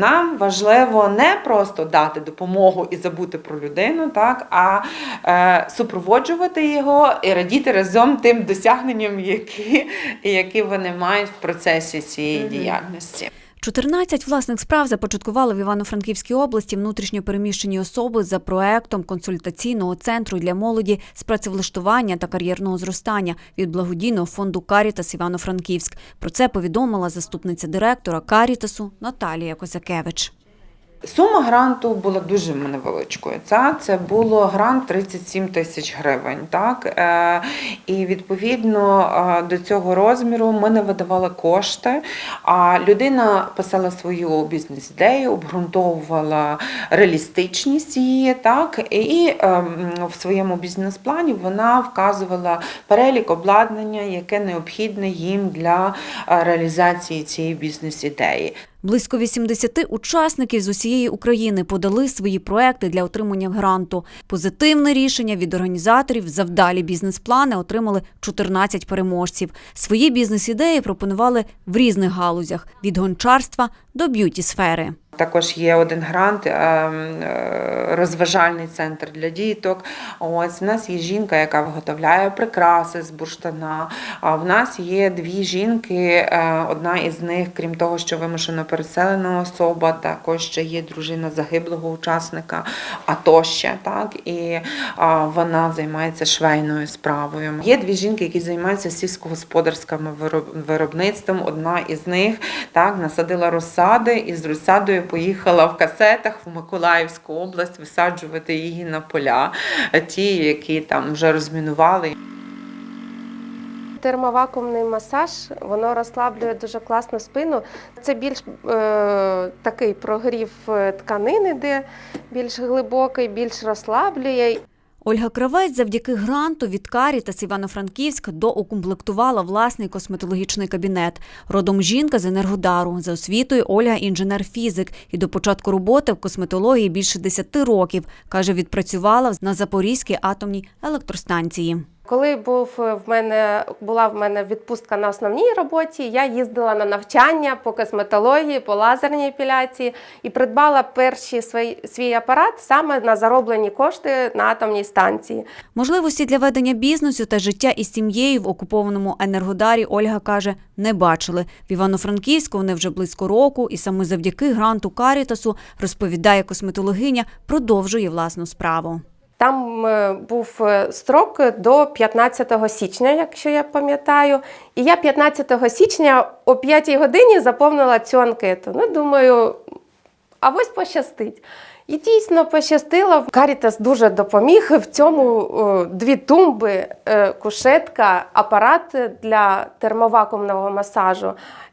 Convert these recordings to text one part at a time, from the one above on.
Нам важливо не просто дати допомогу і забути про людину, так а е, супроводжувати його і радіти разом тим досягненням, які, які вони мають в процесі цієї діяльності. 14 власних справ започаткували в Івано-Франківській області внутрішньо переміщені особи за проектом консультаційного центру для молоді з працевлаштування та кар'єрного зростання від благодійного фонду Карітас Івано-Франківськ. Про це повідомила заступниця директора Карітасу Наталія Козакевич. Сума гранту була дуже невеличкою. Це, це було грант 37 тисяч гривень. Так? Е, і відповідно е, до цього розміру ми не видавали кошти. А людина писала свою бізнес-ідею, обґрунтовувала реалістичність її, так? і е, в своєму бізнес-плані вона вказувала перелік обладнання, яке необхідне їм для е, реалізації цієї бізнес-ідеї. Близько 80 учасників з усієї України подали свої проекти для отримання гранту. Позитивне рішення від організаторів завдалі бізнес-плани отримали 14 переможців. Свої бізнес-ідеї пропонували в різних галузях від гончарства до б'юті-сфери. Також є один грант, ем, е, розважальний центр для діток. Ось в нас є жінка, яка виготовляє прикраси з бурштана. А в нас є дві жінки. е, Одна із них, крім того, що вимушено переселена особа, також ще є дружина загиблого учасника АТО ще, так і вона займається швейною справою. Є дві жінки, які займаються сільськогосподарським виробництвом. Одна із них так насадила розсади і з розсадою поїхала в касетах в Миколаївську область висаджувати її на поля, ті, які там вже розмінували. Термовакуумний масаж, воно розслаблює дуже класно спину. Це більш е, такий прогрів е, тканини, де більш глибокий, більш розслаблює. Ольга Кравець завдяки гранту від Карітас Івано-Франківськ доукомплектувала власний косметологічний кабінет. Родом жінка з Енергодару. За освітою Ольга інженер-фізик і до початку роботи в косметології більше 10 років. Каже, відпрацювала на Запорізькій атомній електростанції. Коли був е, в мене була в мене відпустка на основній роботі, я їздила на навчання по косметології, по лазерній епіляції і придбала перший свій, свій апарат саме на зароблені кошти на атомній станції. Можливості для ведення бізнесу та життя із сім'єю в окупованому Енергодарі Ольга каже, не бачили. В Івано-Франківську вони вже близько року, і саме завдяки гранту Карітасу розповідає косметологиня, продовжує власну справу. Там е, був е, строк до 15 січня, якщо я пам'ятаю. І я 15 січня о 5 годині заповнила цю анкету. Ну, думаю, а ось пощастить. І дійсно пощастило. Карітас дуже допоміг. В цьому е, дві тумби, е, кушетка, апарат для термовакуумного масажу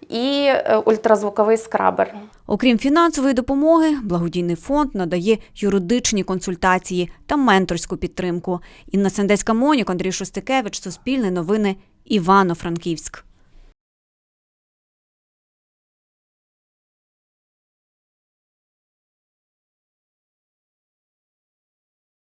і е, ультразвуковий скрабер. Окрім фінансової допомоги, благодійний фонд надає юридичні консультації та менторську підтримку. Інна Сендецька Монік, Андрій Шостикевич, Суспільне новини, Івано-Франківськ.